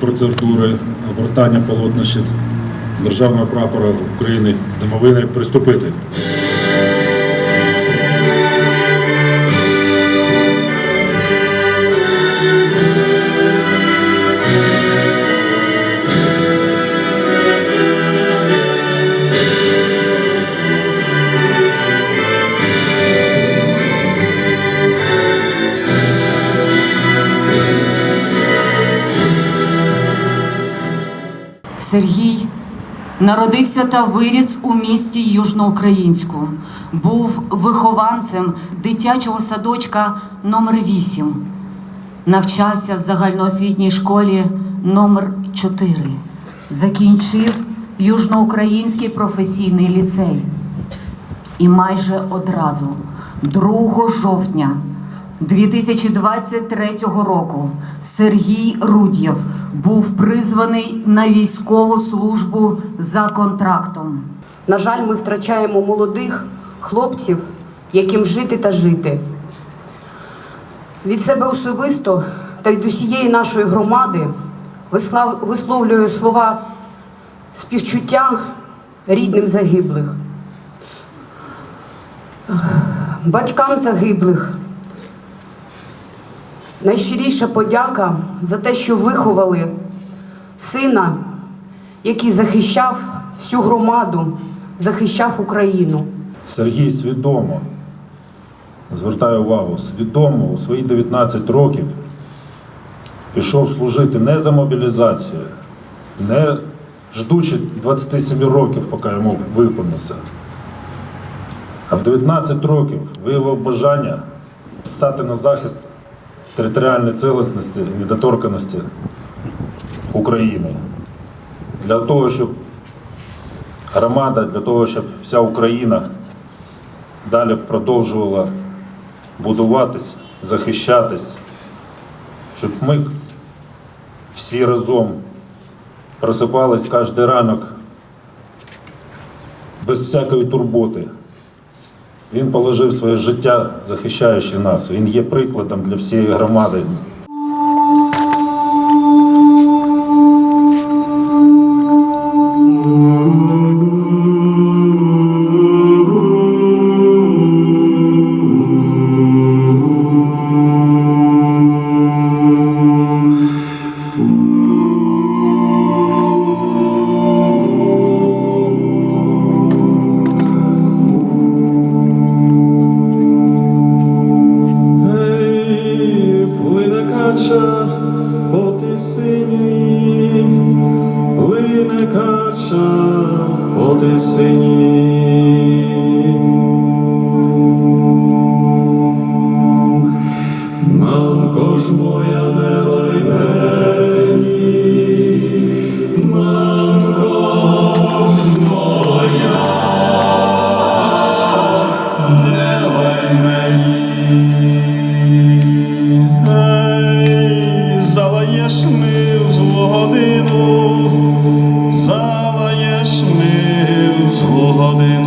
процедури обертання полотнища державного прапора України домовини приступити. Сергій народився та виріс у місті Южноукраїнську. Був вихованцем дитячого садочка номер 8 Навчався в загальноосвітній школі номер 4 Закінчив Южноукраїнський професійний ліцей. І майже одразу, 2 жовтня 2023 року, Сергій Рудєв був призваний на військову службу за контрактом. На жаль, ми втрачаємо молодих хлопців, яким жити та жити. Від себе особисто та від усієї нашої громади висловлюю слова співчуття рідним загиблих, батькам загиблих. Найщиріша подяка за те, що виховали сина, який захищав всю громаду, захищав Україну. Сергій свідомо, звертаю увагу, свідомо у свої 19 років пішов служити не за мобілізацію, не ждучи 27 років, поки йому виповниться. А в 19 років виявив бажання стати на захист територіальної цілісності і недоторканості України. Для того, щоб громада, для того, щоб вся Україна далі продовжувала будуватись, захищатись, щоб ми всі разом просипались кожен ранок без всякої турботи. Він положив своє життя, захищаючи нас. Він є прикладом для всієї громади. Тисині, плине кача по годину, залаєш ми в злу годину.